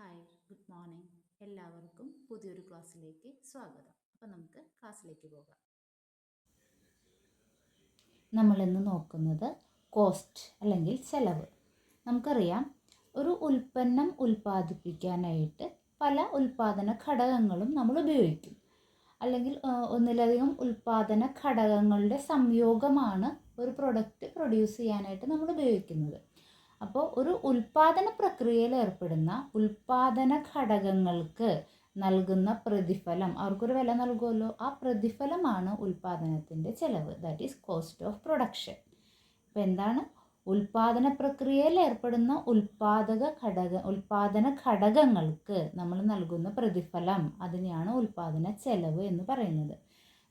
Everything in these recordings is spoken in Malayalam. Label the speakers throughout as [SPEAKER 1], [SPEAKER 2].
[SPEAKER 1] ഹായ് ഗുഡ് മോർണിംഗ് എല്ലാവർക്കും പുതിയൊരു ക്ലാസ്സിലേക്ക് സ്വാഗതം. അപ്പോൾ നമുക്ക് ക്ലാസ്സിലേക്ക് പോകാം. നമ്മളിന്ന് നോക്കുന്നത് കോസ്റ്റ് അല്ലെങ്കിൽ ചെലവ്. നമുക്കറിയാം ഒരു ഉൽപ്പന്നം ഉൽപ്പാദിപ്പിക്കാനായിട്ട് പല ഉൽപ്പാദന ഘടകങ്ങളും നമ്മൾ ഉപയോഗിക്കും. അല്ലെങ്കിൽ ഒന്നിലധികം ഉൽപ്പാദന ഘടകങ്ങളുടെ സംയോഗമാണ് ഒരു പ്രൊഡക്റ്റ് പ്രൊഡ്യൂസ് ചെയ്യാനായിട്ട് നമ്മൾ ഉപയോഗിക്കുന്നത്. അപ്പോൾ ഒരു ഉൽപാദന പ്രക്രിയയിൽ ഏർപ്പെടുന്ന ഉൽപാദന ഘടകങ്ങൾക്ക് നൽകുന്ന പ്രതിഫലം അവർക്കൊരു വില നൽകുമല്ലോ. ആ പ്രതിഫലമാണ് ഉൽപാദനത്തിന്റെ ചെലവ്. That is cost of production അപ്പോൾ എന്താണ്? ഉൽപാദന പ്രക്രിയയിൽ ഏർപ്പെടുന്ന ഉൽപാദക ഘടക ഉൽപാദന ഘടകങ്ങൾക്ക് നമ്മൾ നൽകുന്ന പ്രതിഫലം അതിനെയാണ് ഉൽപാദന ചെലവ് എന്ന് പറയുന്നത്.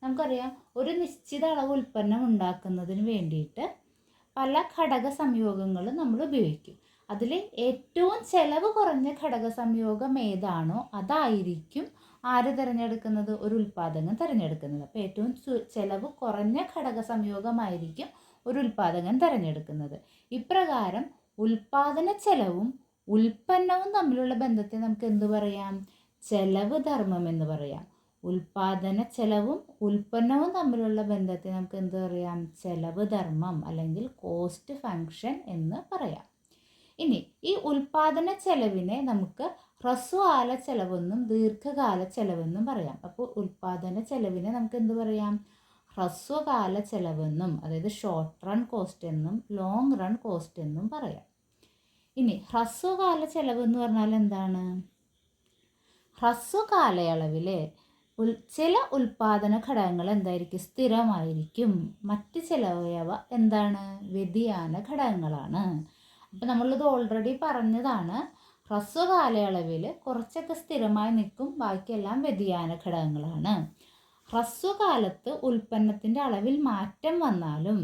[SPEAKER 1] നമുക്കറിയാം ഒരു നിശ്ചിത അളവ് ഉൽപ്പന്നം ഉണ്ടാക്കുന്നതിന് വേണ്ടിയിട്ട് പല ഘടക സംയോഗങ്ങളും നമ്മൾ ഉപയോഗിക്കും. അതിൽ ഏറ്റവും ചെലവ് കുറഞ്ഞ ഘടക സംയോഗം ഏതാണോ അതായിരിക്കും ആര് തിരഞ്ഞെടുക്കുന്നത്? ഒരു ഉൽപ്പാദകൻ തിരഞ്ഞെടുക്കുന്നത്. അപ്പോൾ ഏറ്റവും ചിലവ് കുറഞ്ഞ ഘടക സംയോഗമായിരിക്കും ഒരു ഉൽപ്പാദകൻ തിരഞ്ഞെടുക്കുന്നത്. ഇപ്രകാരം ഉൽപാദന ചെലവും ഉൽപ്പന്നവും തമ്മിലുള്ള ബന്ധത്തെ നമുക്ക് എന്ത് പറയാം? ചെലവ് ധർമ്മം എന്ന് പറയാം. ഉൽപാദന ചെലവും ഉൽപ്പന്നവും തമ്മിലുള്ള ബന്ധത്തെ നമുക്ക് എന്ത് പറയാം? ചെലവ് ധർമ്മം അല്ലെങ്കിൽ കോസ്റ്റ് ഫങ്ഷൻ എന്ന് പറയാം. ഇനി ഈ ഉൽപാദന ചെലവിനെ നമുക്ക് ഹ്രസ്വകാല ചെലവെന്നും ദീർഘകാല ചെലവെന്നും പറയാം. അപ്പോൾ ഉൽപാദന ചെലവിനെ നമുക്ക് എന്ത് പറയാം? ഹ്രസ്വകാല ചെലവെന്നും അതായത് ഷോർട്ട് റൺ കോസ്റ്റ് എന്നും ലോങ് റൺ കോസ്റ്റ് എന്നും പറയാം. ഇനി ഹ്രസ്വകാല ചെലവ് എന്ന് പറഞ്ഞാൽ എന്താണ്? ഹ്രസ്വ കാലയളവിലെ ഉൽ ചില ഉൽപാദന ഘടകങ്ങൾ എന്തായിരിക്കും? സ്ഥിരമായിരിക്കും. മറ്റ് ചിലവയവ എന്താണ്? വ്യതിയാന ഘടകങ്ങളാണ്. അപ്പം നമ്മളിത് ഓൾറെഡി പറഞ്ഞതാണ്. ഹ്രസ്വ കാലയളവിൽ കുറച്ചൊക്കെ സ്ഥിരമായി നിൽക്കും ബാക്കിയെല്ലാം വ്യതിയാന ഘടകങ്ങളാണ്. ഹ്രസ്വകാലത്ത് ഉൽപ്പന്നത്തിന്റെ അളവിൽ മാറ്റം വന്നാലും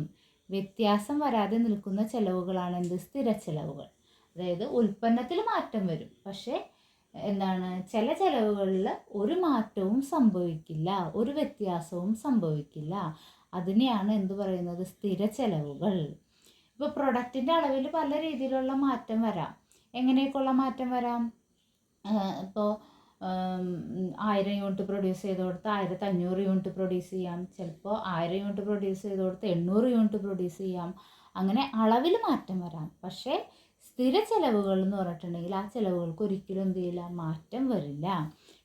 [SPEAKER 1] വ്യത്യാസം വരാതെ നിൽക്കുന്ന ചിലവുകളാണ് എന്ത്? സ്ഥിര ചിലവുകൾ. അതായത് ഉൽപ്പന്നത്തിൽ മാറ്റം വരും. പക്ഷേ എന്താണ്? ചില ചിലവുകളിൽ ഒരു മാറ്റവും സംഭവിക്കില്ല. ഒരു വ്യത്യാസവും സംഭവിക്കില്ല. അതിനെയാണ് എന്ത് പറയുന്നത്? സ്ഥിര ചിലവുകൾ. ഇപ്പോൾ പ്രൊഡക്റ്റിന്റെ അളവിൽ പല രീതിയിലുള്ള മാറ്റം വരാം. എങ്ങനെയൊക്കെയുള്ള മാറ്റം വരാം? ഇപ്പോൾ ആയിരം യൂണിറ്റ് പ്രൊഡ്യൂസ് ചെയ്ത് കൊടുത്ത് ആയിരത്തി അഞ്ഞൂറ് യൂണിറ്റ് പ്രൊഡ്യൂസ് ചെയ്യാം. ചിലപ്പോൾ ആയിരം യൂണിറ്റ് പ്രൊഡ്യൂസ് ചെയ്ത് കൊടുത്ത് എണ്ണൂറ് യൂണിറ്റ് പ്രൊഡ്യൂസ് ചെയ്യാം. അങ്ങനെ അളവിൽ മാറ്റം വരാം. പക്ഷേ സ്ഥിര ചെലവുകൾ എന്ന് പറഞ്ഞിട്ടുണ്ടെങ്കിൽ ആ ചെലവുകൾക്ക് ഒരിക്കലും എന്ത് ചെയ്യില്ല മാറ്റം വരില്ല.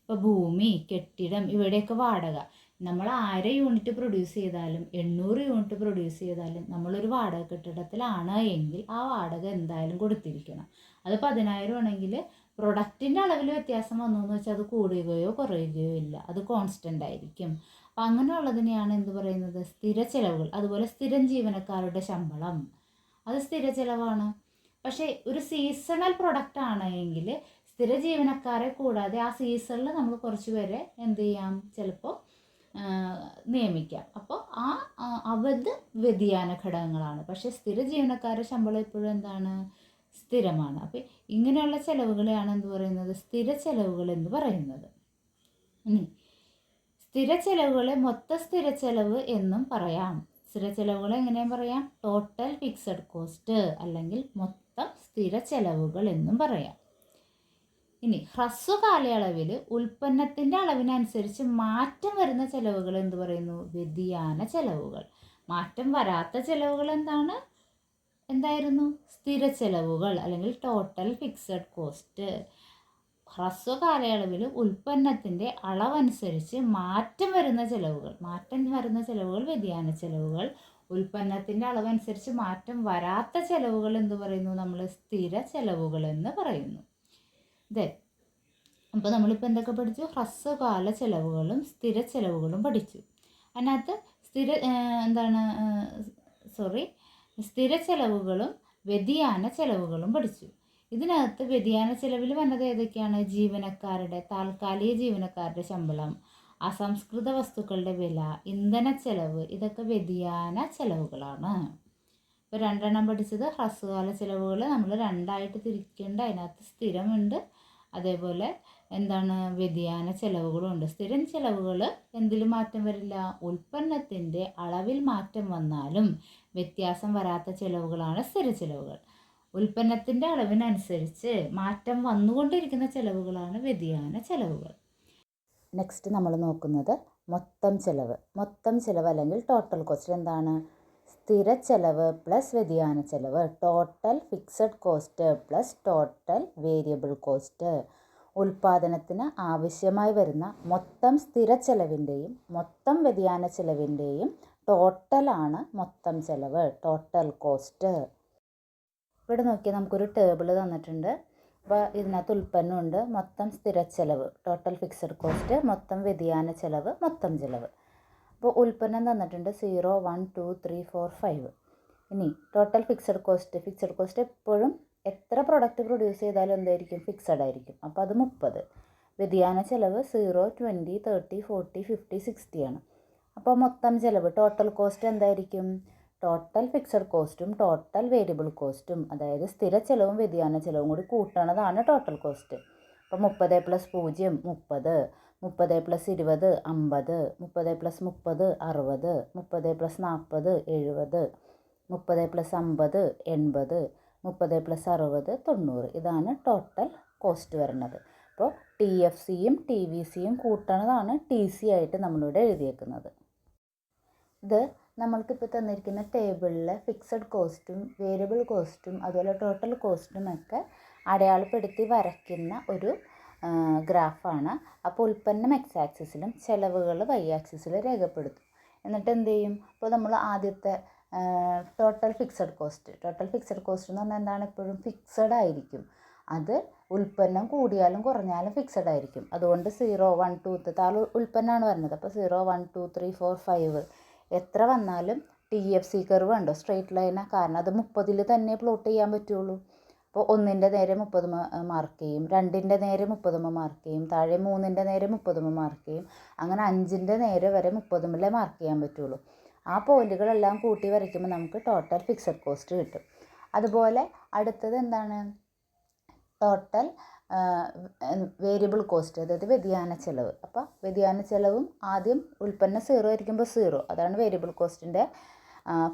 [SPEAKER 1] ഇപ്പോൾ ഭൂമി കെട്ടിടം ഇവിടെയൊക്കെ വാടക. നമ്മൾ ആയിരം യൂണിറ്റ് പ്രൊഡ്യൂസ് ചെയ്താലും എണ്ണൂറ് യൂണിറ്റ് പ്രൊഡ്യൂസ് ചെയ്താലും നമ്മളൊരു വാടക കെട്ടിടത്തിലാണ് എങ്കിൽ ആ വാടക എന്തായാലും കൊടുത്തിരിക്കണം. അത് പതിനായിരം ആണെങ്കിൽ പ്രൊഡക്റ്റിന്റെ അളവിൽ വ്യത്യാസം വന്നു എന്ന് വെച്ചാൽ അത് കൂടുകയോ കുറയുകയോ ഇല്ല. അത് കോൺസ്റ്റന്റ് ആയിരിക്കും. അപ്പം അങ്ങനെയുള്ളതിനെയാണ് എന്ത് പറയുന്നത്? സ്ഥിര ചെലവുകൾ. അതുപോലെ സ്ഥിരം ജീവനക്കാരുടെ ശമ്പളം. അത് സ്ഥിര ചെലവാണ്. പക്ഷേ ഒരു സീസണൽ പ്രൊഡക്റ്റ് ആണെങ്കിൽ സ്ഥിര ജീവനക്കാരെ കൂടാതെ ആ സീസണിൽ നമ്മൾ കുറച്ച് പേരെ എന്ത് ചെയ്യാം? ചിലപ്പോൾ നിയമിക്കാം. അപ്പോൾ ആ അവധ് വ്യതിയാന ഘടകങ്ങളാണ്. പക്ഷേ സ്ഥിര ജീവനക്കാരുടെ ശമ്പളം എപ്പോഴും എന്താണ്? സ്ഥിരമാണ്. അപ്പോൾ ഇങ്ങനെയുള്ള ചെലവുകളെയാണ് എന്ത് പറയുന്നത്? സ്ഥിര ചിലവുകൾ എന്ന് പറയുന്നത്. ഇനി സ്ഥിര ചെലവുകളെ മൊത്ത സ്ഥിര ചെലവ് എന്നും പറയാം. സ്ഥിര ചെലവുകൾ എങ്ങനെയും പറയാം? ടോട്ടൽ ഫിക്സഡ് കോസ്റ്റ് അല്ലെങ്കിൽ മൊത്തം സ്ഥിര ചെലവുകൾ എന്നും പറയാം. ഇനി ഹ്രസ്വ കാലയളവിൽ ഉൽപ്പന്നത്തിന്റെ അളവിനനുസരിച്ച് മാറ്റം വരുന്ന ചെലവുകൾ എന്ത് പറയുന്നു? വ്യതിയാന ചെലവുകൾ. മാറ്റം വരാത്ത ചെലവുകൾ എന്താണ്? എന്തായിരുന്നു? സ്ഥിര ചെലവുകൾ അല്ലെങ്കിൽ ടോട്ടൽ ഫിക്സഡ് കോസ്റ്റ് ഹ്രസ്വ കാലയളവിൽ ഉൽപ്പന്നത്തിന്റെ അളവനുസരിച്ച് മാറ്റം വരുന്ന ചിലവുകൾ മാറ്റം വരുന്ന ചിലവുകൾ വ്യതിയാന ചിലവുകൾ ഉൽപ്പന്നത്തിന്റെ അളവനുസരിച്ച് മാറ്റം വരാത്ത ചിലവുകൾ എന്ന് പറയുന്നു നമ്മൾ? സ്ഥിര ചെലവുകൾ എന്ന് പറയുന്നു. ദേ അപ്പോൾ നമ്മളിപ്പോൾ എന്തൊക്കെ പഠിച്ചു? ഹ്രസ്വകാല ചെലവുകളും സ്ഥിര ചെലവുകളും പഠിച്ചു. അതിനകത്ത് സ്ഥിര എന്താണ് സോറി സ്ഥിര ചെലവുകളും വ്യതിയാന ചെലവുകളും പഠിച്ചു. ഇതിനകത്ത് വ്യതിയാന ചെലവിൽ വന്നത് ഏതൊക്കെയാണ്? ജീവനക്കാരുടെ താൽക്കാലിക ജീവനക്കാരുടെ ശമ്പളം അസംസ്കൃത വസ്തുക്കളുടെ വില ഇന്ധന ചെലവ് ഇതൊക്കെ വ്യതിയാന ചെലവുകളാണ്. ഇപ്പോൾ രണ്ടെണ്ണം പഠിച്ചത് ഹ്രസ്വകാല ചിലവുകൾ നമ്മൾ രണ്ടായിട്ട് തിരിക്കേണ്ട അതിനകത്ത് സ്ഥിരമുണ്ട്. അതേപോലെ എന്താണ്? വ്യതിയാന ചെലവുകളുണ്ട്. സ്ഥിരം ചെലവുകൾ എന്തിലും മാറ്റം വരില്ല? ഉൽപ്പന്നത്തിന്റെ അളവിൽ മാറ്റം വന്നാലും വ്യത്യാസം വരാത്ത ചിലവുകളാണ് സ്ഥിര ചിലവുകൾ. ഉൽപ്പന്നത്തിന്റെ അളവിനനുസരിച്ച് മാറ്റം വന്നുകൊണ്ടിരിക്കുന്ന ചെലവുകളാണ് വ്യതിയാന ചെലവുകൾ. നെക്സ്റ്റ് നമ്മൾ നോക്കുന്നത് മൊത്തം ചെലവ്. മൊത്തം ചെലവ് അല്ലെങ്കിൽ ടോട്ടൽ കോസ്റ്റ് എന്താണ്? സ്ഥിര ചെലവ് പ്ലസ് വ്യതിയാന ചെലവ്. Total fixed cost plus total variable cost ഉൽപ്പാദനത്തിന് ആവശ്യമായി വരുന്ന മൊത്തം സ്ഥിര ചെലവിന്റെയും മൊത്തം വ്യതിയാന ചെലവിന്റെയും ടോട്ടലാണ് മൊത്തം ചെലവ്. ടോട്ടൽ കോസ്റ്റ് ഇവിടെ നോക്കിയാൽ നമുക്കൊരു ടേബിൾ തന്നിട്ടുണ്ട്. അപ്പോൾ ഇതിനകത്ത് ഉൽപ്പന്നമുണ്ട്. മൊത്തം സ്ഥിര ചെലവ്. ടോട്ടൽ ഫിക്സഡ് കോസ്റ്റ് മൊത്തം വ്യതിയാന ചെലവ് മൊത്തം ചിലവ്. അപ്പോൾ ഉൽപ്പന്നം തന്നിട്ടുണ്ട് zero one two three four five ഇനി total fixed cost fixed cost എപ്പോഴും എത്ര പ്രൊഡക്റ്റ് പ്രൊഡ്യൂസ് ചെയ്താലും എന്തായിരിക്കും? ഫിക്സഡ് ആയിരിക്കും. അപ്പോൾ അത് മുപ്പത്. വ്യതിയാന ചെലവ് zero twenty thirty forty fifty sixty ആണ്. അപ്പോൾ മൊത്തം ചിലവ് ടോട്ടൽ കോസ്റ്റ് എന്തായിരിക്കും? ടോട്ടൽ ഫിക്സഡ് കോസ്റ്റും ടോട്ടൽ വേരിയബിൾ കോസ്റ്റും അതായത് സ്ഥിര ചെലവും വ്യതിയാന ചെലവും കൂടി കൂട്ടണതാണ് ടോട്ടൽ കോസ്റ്റ് അപ്പോൾ മുപ്പത് പ്ലസ് പൂജ്യം മുപ്പത്. മുപ്പത് പ്ലസ് ഇരുപത് അമ്പത്. മുപ്പത് പ്ലസ് മുപ്പത് അറുപത്. മുപ്പത് പ്ലസ് നാൽപ്പത് എഴുപത്. മുപ്പത് പ്ലസ് അമ്പത് എൺപത്. മുപ്പത് പ്ലസ് അറുപത് തൊണ്ണൂറ്. ഇതാണ് ടോട്ടൽ കോസ്റ്റ് വരുന്നത്. അപ്പോൾ ടി എഫ് സിയും ടി വി സിയും കൂട്ടണതാണ് ടി സി ആയിട്ട് നമ്മളിവിടെ എഴുതിയേക്കുന്നത്. ഇത് നമ്മൾക്കിപ്പോൾ തന്നിരിക്കുന്ന ടേബിളിൽ ഫിക്സഡ് കോസ്റ്റും വേരിയബിൾ കോസ്റ്റും അതുപോലെ ടോട്ടൽ കോസ്റ്റും ഒക്കെ അടയാളപ്പെടുത്തി വരയ്ക്കുന്ന ഒരു ഗ്രാഫാണ്. അപ്പോൾ ഉൽപ്പന്നം എക്സ് ആക്സിസിലും ചിലവുകൾ വൈ ആക്സിസിലും രേഖപ്പെടുത്തും. എന്നിട്ട് എന്ത് ചെയ്യും? ഇപ്പോൾ നമ്മൾ ആദ്യത്തെ total fixed cost total fixed cost എന്ന് പറഞ്ഞാൽ എന്താണ്? എപ്പോഴും ഫിക്സഡ് ആയിരിക്കും. അത് ഉൽപ്പന്നം കൂടിയാലും കുറഞ്ഞാലും ഫിക്സഡ് ആയിരിക്കും. അതുകൊണ്ട് സീറോ വൺ ടു താൽ ഉൽപ്പന്നമാണ് വരുന്നത്. അപ്പോൾ zero one two three four five എത്ര വന്നാലും ടി എഫ് സി കർവ് ഉണ്ടോ സ്ട്രെയിറ്റ് ലൈനാണ് കാരണം അത് മുപ്പതിൽ തന്നെ പ്ലോട്ട് ചെയ്യാൻ പറ്റുള്ളൂ. അപ്പോൾ ഒന്നിന്റെ നേരെ മുപ്പത് മാർക്ക് ചെയ്യും. രണ്ടിന്റെ നേരെ മുപ്പതുമ മാർക്ക് ചെയ്യും. താഴെ മൂന്നിന്റെ നേരെ മുപ്പതുമ മാർക്ക് ചെയ്യും. അങ്ങനെ അഞ്ചിന്റെ നേരെ വരെ മുപ്പതുമല്ലേ മാർക്ക് ചെയ്യാൻ പറ്റുള്ളൂ. ആ പോയിന്റുകളെല്ലാം കൂട്ടി വരയ്ക്കുമ്പോൾ നമുക്ക് ടോട്ടൽ ഫിക്സഡ് കോസ്റ്റ് കിട്ടും. അതുപോലെ അടുത്തത് എന്താണ്? ടോട്ടൽ വേരിയബിൾ കോസ്റ്റ് അതായത് വ്യതിയാന ചെലവ്. അപ്പോൾ വ്യതിയാന ചെലവും ആദ്യം ഉൽപ്പന്നം സീറോ ആയിരിക്കുമ്പോൾ സീറോ അതാണ് വേരിയബിൾ കോസ്റ്റിന്റെ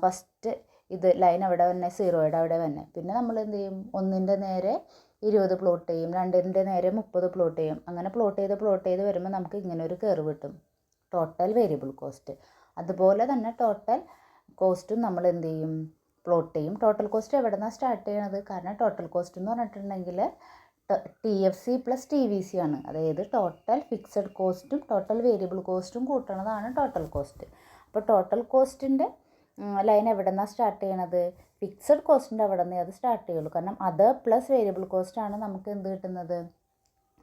[SPEAKER 1] ഫസ്റ്റ് ഇത് ലൈൻ അവിടെ വന്നെ സീറോയുടെ അവിടെ വന്നെ. പിന്നെ നമ്മൾ എന്ത് ചെയ്യും? ഒന്നിന്റെ നേരെ ഇരുപത് പ്ലോട്ട് ചെയ്യും രണ്ടിന്റെ നേരെ മുപ്പത് പ്ലോട്ട് ചെയ്യും. അങ്ങനെ പ്ലോട്ട് ചെയ്ത് പ്ലോട്ട് ചെയ്ത് വരുമ്പോൾ നമുക്ക് ഇങ്ങനെ ഒരു കയറ് കിട്ടും. ടോട്ടൽ വേരിയബിൾ കോസ്റ്റ് അതുപോലെ തന്നെ ടോട്ടൽ കോസ്റ്റും നമ്മൾ എന്ത് ചെയ്യും? പ്ലോട്ട് ചെയ്യും. ടോട്ടൽ കോസ്റ്റ് എവിടെ നിന്നാണ് സ്റ്റാർട്ട് ചെയ്യണത്? കാരണം ടോട്ടൽ കോസ്റ്റ് എന്ന് പറഞ്ഞിട്ടുണ്ടെങ്കിൽ T F C plus T V C ആണ്. അതായത് ടോട്ടൽ ഫിക്സഡ് കോസ്റ്റും ടോട്ടൽ വേരിയബിൾ കോസ്റ്റും കൂട്ടണതാണ് ടോട്ടൽ കോസ്റ്റ് അപ്പോൾ ടോട്ടൽ കോസ്റ്റിന്റെ ലൈൻ എവിടെ നിന്നാണ് സ്റ്റാർട്ട് ചെയ്യണത്? ഫിക്സഡ് കോസ്റ്റിന്റെ അവിടെ നിന്നേ അത് സ്റ്റാർട്ട് ചെയ്യുള്ളൂ. കാരണം അത് പ്ലസ് വേരിയബിൾ കോസ്റ്റ് ആണ് നമുക്ക് എന്ത് കിട്ടുന്നത്?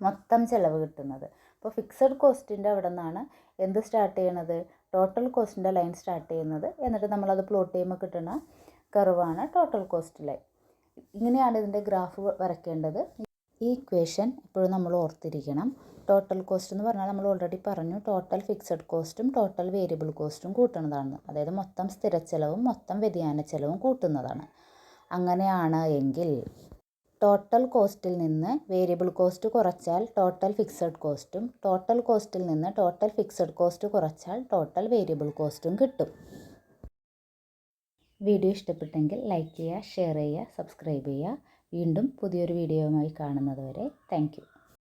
[SPEAKER 1] മൊത്തം ചിലവ് കിട്ടുന്നത്. അപ്പോൾ ഫിക്സഡ് കോസ്റ്റിന്റെ അവിടെ നിന്നാണ് എന്ത് സ്റ്റാർട്ട് ചെയ്യണത്? ടോട്ടൽ കോസ്റ്റിന്റെ ലൈൻ സ്റ്റാർട്ട് ചെയ്യുന്നത്. എന്നിട്ട് നമ്മളത് പ്ലോട്ട് ചെയ്യുമ്പോൾ കിട്ടുന്ന കർവാണ് ടോട്ടൽ കോസ്റ്റ് ലൈൻ ഇങ്ങനെയാണ് ഇതിന്റെ ഗ്രാഫ് വരയ്ക്കേണ്ടത്. ഈ ഇക്വേഷൻ എപ്പോഴും നമ്മൾ ഓർത്തിരിക്കണം. ടോട്ടൽ കോസ്റ്റ് എന്ന് പറഞ്ഞാൽ നമ്മൾ ഓൾറെഡി പറഞ്ഞു ടോട്ടൽ ഫിക്സഡ് കോസ്റ്റും ടോട്ടൽ വേരിയബിൾ കോസ്റ്റും കൂട്ടുന്നതാണ്. അതായത് മൊത്തം സ്ഥിര ചെലവും മൊത്തം വ്യതിയാന ചെലവും കൂട്ടുന്നതാണ്. അങ്ങനെയാണ് എങ്കിൽ ടോട്ടൽ കോസ്റ്റിൽ നിന്ന് വേരിയബിൾ കോസ്റ്റ് കുറച്ചാൽ ടോട്ടൽ ഫിക്സഡ് കോസ്റ്റും ടോട്ടൽ കോസ്റ്റിൽ നിന്ന് ടോട്ടൽ ഫിക്സഡ് കോസ്റ്റ് കുറച്ചാൽ ടോട്ടൽ വേരിയബിൾ കോസ്റ്റും കിട്ടും. വീഡിയോ ഇഷ്ടപ്പെട്ടെങ്കിൽ ലൈക്ക് ചെയ്യുക ഷെയർ ചെയ്യുക സബ്സ്ക്രൈബ് ചെയ്യുക. വീണ്ടും പുതിയൊരു വീഡിയോയുമായി കാണുന്നത് വരെ താങ്ക്